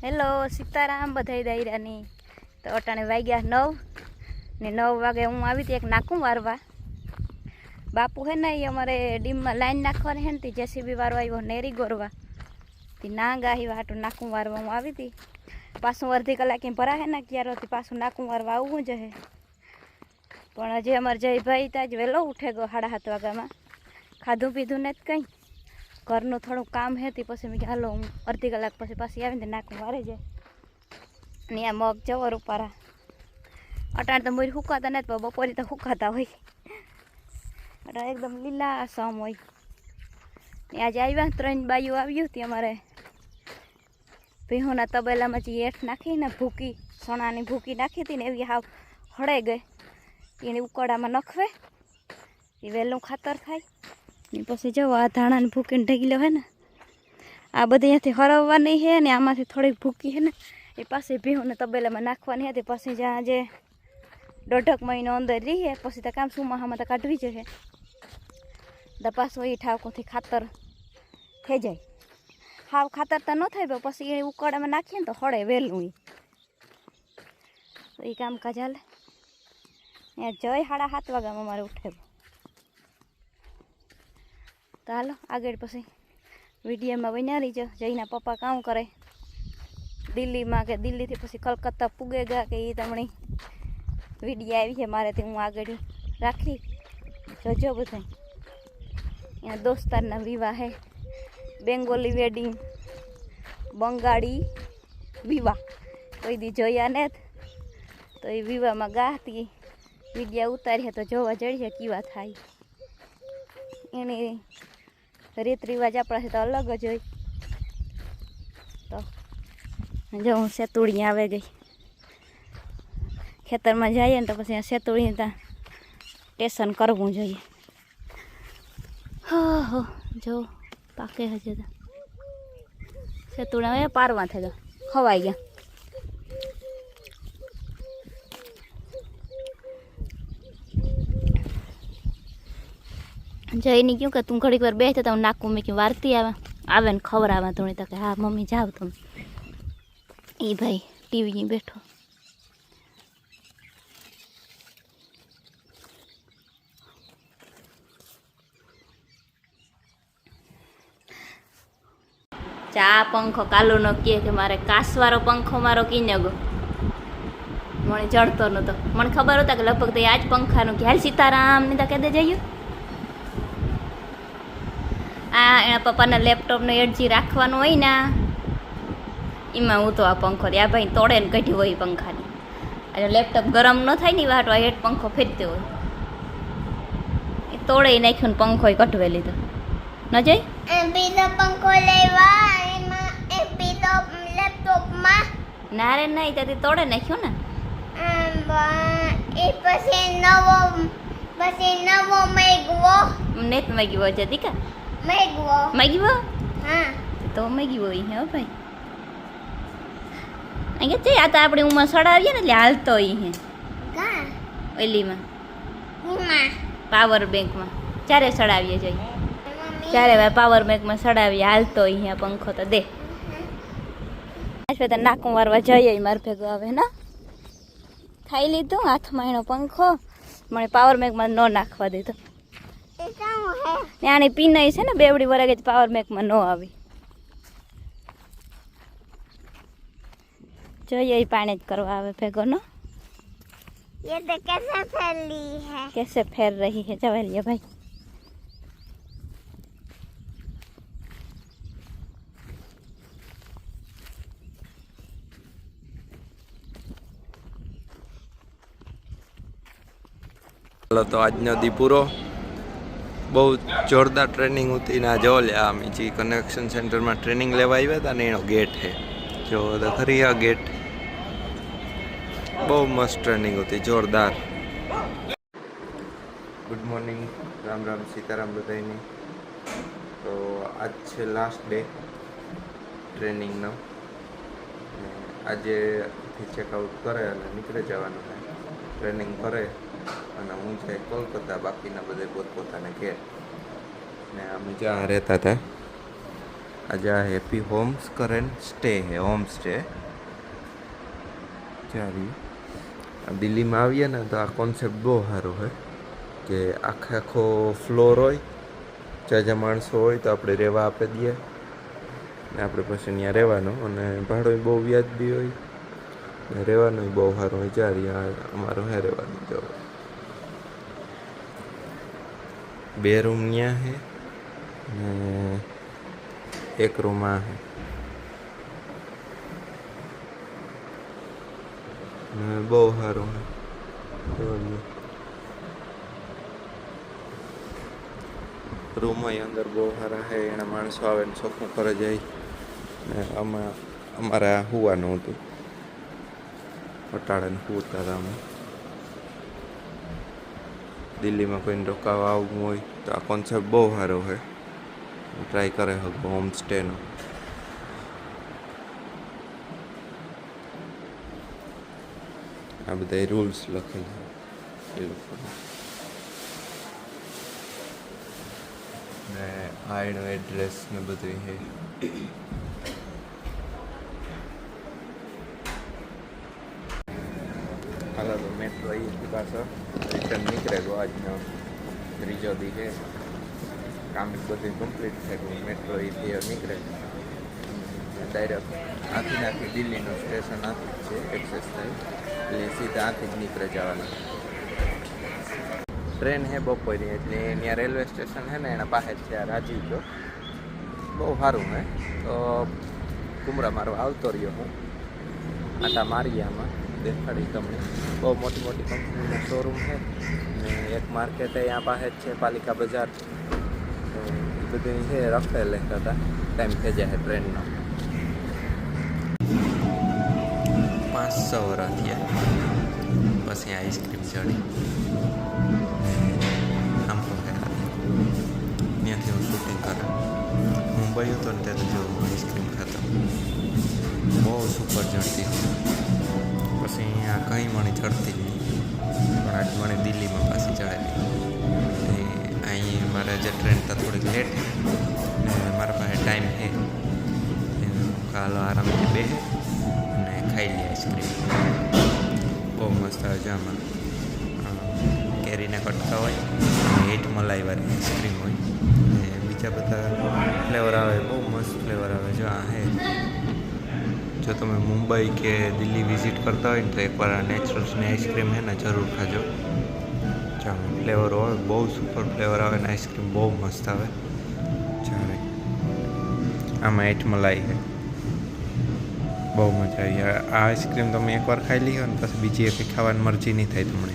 Hello, Sitaram બધાય દાયરાની. તો અટાણે વાગ્યા નવ ને નવ વાગે હું આવી હતી એક નાકું વારવા. બાપુ હે ને એ અમારે ડીમમાં લાઈન નાખવાની હે ને તે જેસીબી વારવા આવ્યો નેરી ગોરવા. તે ના ગાહી વાટું નાકું વારવા હું આવી હતી. પાછું અડધી કલાકે ભરા હે ને ક્યારોથી પાછું નાકું વારવા આવવું જ હે. પણ હજી અમારે જયભાઈ તાજ વહેલો ઉઠે ગયો સાડા સાત વાગ્યામાં. ખાધું પીધું ને જ કંઈ. ઘરનું થોડું કામ હતી, પછી મેં હાલો, હું અડધી કલાક પછી પાછી આવીને નાકું વારે જાય અને આ મગ જવર ઉપારા અટાણ તો મોરી હુકાતા નથી પણ બપોરે તો હુકાતા હોય. અટાણ એકદમ લીલા સમ હોય. ને આજે આવ્યા ત્રણ બાયું આવ્યું હતી અમારે. ભીહોના તબેલામાં જે એઠ નાખીને ભૂકી, સોનાની ભૂકી નાખી હતી ને એવી હાવ હળે ગઈ. એને ઉકળામાં નખવે, એ વહેલું ખાતર થાય. ને પછી જો આ ધાણાને ભૂકીને ઢગીલો હોય ને. આ બધી અહીંયાથી હરવવાની છે ને, આમાંથી થોડીક ભૂકી છે ને, એ પાસે ભીહોને તબેલામાં નાખવાની હતી પછી જ્યાં જે દોઢક મહિનો અંદર રહીએ પછી તો કામ સુમાહામાં તો કાઢવી જશે તો પાછું એ ઠાવકોથી ખાતર થઈ જાય. હાવ ખાતર તો ન થાય પછી એ ઉકળામાં નાખીએ ને તો હળે વહેલું એ તો એ કામકાજ હાલે. અહીંયા જય સાડા સાત વાગ્યામાં મારે ઉઠે તો હાલો, આગળ પછી વિડીયોમાં બન્યા રહીજો. જઈના પપ્પા કામ કરે. દિલ્હીમાં કે દિલ્હીથી પછી કલકત્તા પૂગે ગયા કે એ તમને વીડિયો આવી છે મારેથી હું આગળ રાખી જોજો બધા અહીંયા દોસ્તારના વિવાહ હે. બેંગોલી વેડિંગ બંગાળી વિવાહ. કોઈ દી જોયા ને તો એ વિવાહમાં ગાતી વિડીયા ઉતારીએ તો જોવા જડીએ કેવા થાય એની રીત રિવાજ આપણાથી તો અલગ જ હોય. તો જો હું સેતુડી આવે ગઈ. ખેતરમાં જઈએ ને તો પછી સેતુડી ત્યાં ટેશન કરવું જોઈએ. હા જો, પાકે હજે સેતુડા એ પારવા ગયા ખવાઈ ગયા. જઈને કહ્યું કે તું ઘડીક વાર બેસતા તો હું નાખું મેં કહ્યું વારતી આવે. આવે ને ખબર આવે ધોણી તો કે હા, મમ્મી, જાવ તમે. એ ભાઈ, ટીવી બેઠો. ચા પંખો કાલો નો કહે કે મારે કાસવાળો પંખો મારો કીને ગો મને જડતો નહોતો મને ખબર હતા કે લગભગ તો જ પંખાનું કે સીતારામ ને તો કહે દે જઈએ. આ એના પપ્પાના લેપટોપનો એડજી રાખવાનું હોય ને એમાં હું તો આ પંખો આ ભાઈ તોડે ને કઢી હોય પંખાની. એટલે લેપટોપ ગરમ ન થાય ને વાટવા હેઠ પંખો ફેરતો હોય. એ તોડે નાખ્યું ને પંખો કટવે લીધો. ન જઈ બીજો પંખો લેવા એમાં એ બીજો લેપટોપમાં. ના રે નહીં ત્યાંથી તોડે નાખ્યું ને. એ પછી નવો પછી નવો મેગવો. નેત માગ્યો છે દીકા. મેગવો માગ્યો હા. તો માગ્યો ઈ હે હો ભાઈ. અહીંયા છે આ તો આપણે ઉમા સડાવીએ ને એટલે હાલતો ઈ હે. કા ઓલીમાં ઉમા પાવર બેંકમાં ચારે સડાવીએ જઈએ ચારે ભાઈ પાવર બેંકમાં સડાવીએ હાલતો અહીંયા પંખો તો. દે. આજે તો નાકું મારવા જઈએ મારે ભેગો આવે ને? ખાઈ લીધું હાથમાં એનો પંખો. મને પાવર બેંકમાં ન નાખવા દીધો હે ને આની પીનાઈ છે ને બેવડી વરાગે પાવર બેંકમાં ન આવી જોઈએ એ પાણી જ કરવા આવે ભેગો નો ये तो कैसे फैली है कैसे फैर रही है जवालिया भाई ચાલો તો આજનો દી પૂરો બહુ જોરદાર ટ્રેનિંગ હતી ને આ જો લે આમ જે કનેક્શન સેન્ટરમાં ટ્રેનિંગ લેવા આવ્યા હતા ને એનો ગેટ છે. જો ખરી આ ગેટ બહુ મસ્ત ટ્રેનિંગ હતી, જોરદાર. ગુડ મોર્નિંગ રામ રામ, સીતારામ બધાની તો આજ છે લાસ્ટ ડે ટ્રેનિંગનો ને. આજેથી ચેકઆઉટ કરે અને નીકળી જવાનું થાય. ટ્રેનિંગ કરે અને હું છે કોલકાતા, બાકીના બધે પોતપોતાના ઘેર. ને અમે જ્યાં રહેતા હતા, આજે આ હેપી હોમ્સ કરે સ્ટે હે હોમ સ્ટે ચારી દિલ્હીમાં આવીએ ને તો આ કોન્સેપ્ટ બહુ સારો હોય કે આખે આખો ફ્લોર હોય, જ્યાં જ્યાં માણસો હોય તો આપણે રહેવા આપી દઈએ ને આપણે પછી ત્યાં રહેવાનું અને ભાડો બહુ વ્યાજબી હોય. રહેવાનું બહુ સારું હોય ચાર અમારું હે રહેવાનું જો બે રૂમ ત્યાં હે ને એક રૂમ આ હે બહુ સારું હે. રૂમ અંદર બહુ સારા છે એના માણસો આવે ને સોફું કરે જાય ને આમાં અમારે હોવાનું હતું. અટાળે ને હોતા હતા અમે. દિલ્હીમાં કોઈને રોકાવા આવવું હોય તો આ કોન્સેપ્ટ બહુ સારો છે. ટ્રાય કરે શકો હોમ સ્ટેનો આ બધા રૂલ્સ લખેલા એ લોકોના. ને આ એડ્રેસ ને બધું છે. હાલો તો મેટ્રો અહીંથી પાછો રિટર્ન નીકળે ગયો આજનો ત્રીજો દિવસે કામ બધું કમ્પ્લીટ થઈ ગયું મેટ્રો એથી નીકળે ડાયરેક્ટ આથી નાખી દિલ્હીનું સ્ટેશન આથી છે એક્સેસ થાય એટલે સીધા આથી જ નીકળે જવાનું ટ્રેન હે બપોરની એટલે ત્યાં રેલવે સ્ટેશન હે ને એના પાસે જ છે રાજીવ જો બહુ સારું હે તો કુમરા મારો આવતો રહ્યો હું આટા મારી આમાં દેખાડી તમને. બહુ મોટી મોટી કંપનીનો શોરૂમ છે. ને એક માર્કેટ અહીંયા પાસે જ છે, પાલિકા બજાર. તો એ બધું છે રખડે લેતા હતા. ટાઈમ થઈ જાય ટ્રેનનો પાંચસો વર્ષ થયા. પછી આઈસ્ક્રીમ ચડી. આમ તો ત્યાંથી હું શૂટિંગ કરે. મુંબઈ હતો ને ત્યારે જો આઈસ્ક્રીમ ખાતો. બહુ સુપર ચડતી પછી અહીંયા કંઈ મણી ચડતી જ નહીં. પણ આજ મને દિલ્હીમાં પાછી ચડેલી. અહીં મારે જે ટ્રેન તો થોડીક લેટ ને મારા પાસે ટાઈમ છે. કાલો આરામથી બે અને ખાઈ લે આઈસ્ક્રીમ બહુ મસ્ત આવે છે આમાં. કેરીના કટકા હોય હેઠ મલાઈવાળી આઈસ્ક્રીમ હોય. બીજા બધા ફ્લેવર આવે, બહુ મસ્ત ફ્લેવર આવે. જો આ હે જો તમે મુંબઈ કે દિલ્હી વિઝિટ કરતા હોય ને તો એકવાર આ નેચરલ્સની આઈસ્ક્રીમ છે ને જરૂર ખાજો. ચાલો ફ્લેવર હોય, બહુ સુપર ફ્લેવર આવે ને આઈસ્ક્રીમ બહુ મસ્ત આવે. ચાલે. આમાં હેઠ મલાઈ છે. બહુ મજા આવી. આ આ આઈસ્ક્રીમ તમે એકવાર ખાઈ લીધો ને પછી બીજી એક ખાવાની મરજી નહીં થાય તમને.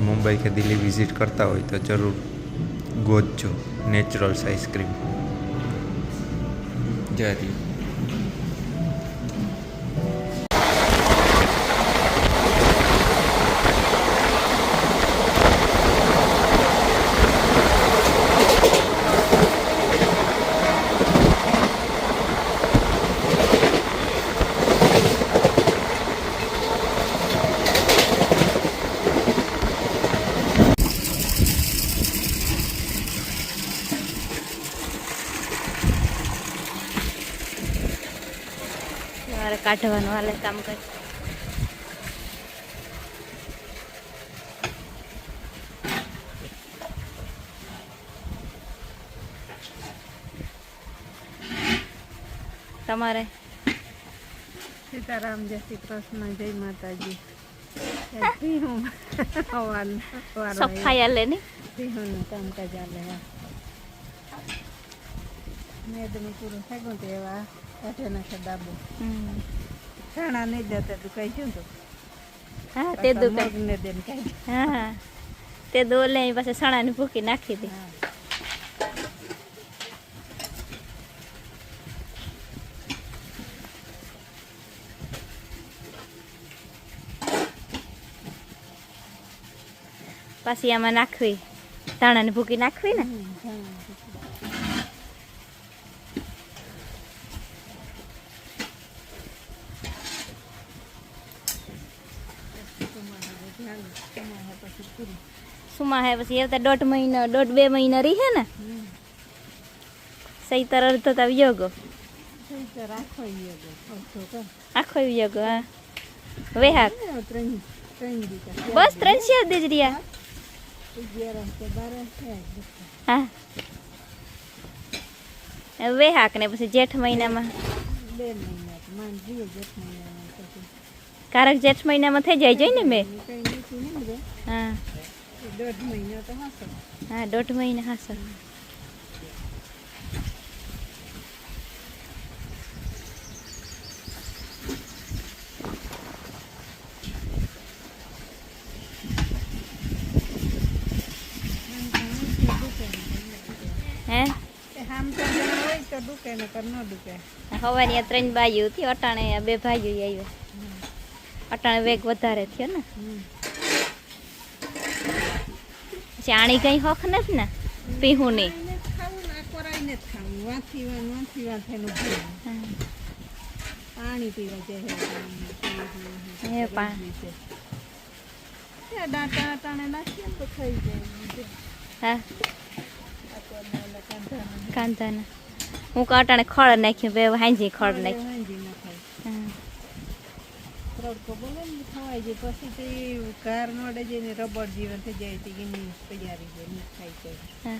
મુંબઈ કે દિલ્હી વિઝિટ કરતા હોય તો જરૂર ગોતજો. નેચરલ્સ આઈસ્ક્રીમ જરી મારે કાઢવાનું. હાલે કામ કર. તમારે? સીતારામ જય શ્રી કૃષ્ણ જય માતાજી. સફાઈ હાલે ને? ભીહુંનું કામકાજ હા. મેદનું પૂરું થાય એવા. નાખે ડાબો હમ. નહીં તું કઈ શું તો હા તે દો મગને દેને કાઢી હા હા તે દો લે પાસે સણાની ભૂકી નાખી દે પાછી આમાં નાખવી ધાણાની ભૂકી નાખવી ને હમ, છાણા પછી પૂરું સુમા હે, પછી એ તો દોઢ મહિનો, દોઢ બે મહિના રહી હે ને? સૈતર અડધો તો કર. આખો વ્યો ગયો હા વેહાક બસ ત્રણ છે જ રહ્યા. હા. વેહાક ને પછી જેઠ મહિનામાં. કારક જેઠ મહિનામાં થઈ જાય, જોઈ ને મેં? હા. દોઢ મહિના તો હાસો. હા દોઢ મહિના હા? સર હે આમ તો હોય તો દુખે ને કર ન દુખે. હવાની આ ત્રણ બાજુ હતી અટાણે બે ભાઈઓ આવ્યા. અટાણે વેગ વધારે થયો ને? પછી કઈ હોખ નથી ને પીહુની. પાણી પીવા જાય દાંતા નાખીએ તો જાય હા કાંધાના. હું કાંટાને ખડ નાખ્યું બે હાંજી ખડ નાખ્યું. તડકો બોલે ને ખવાય જાય પછી તે કાર નડે જઈને રબડ જીવન થઈ જાય તે તૈયારી નહીં જાય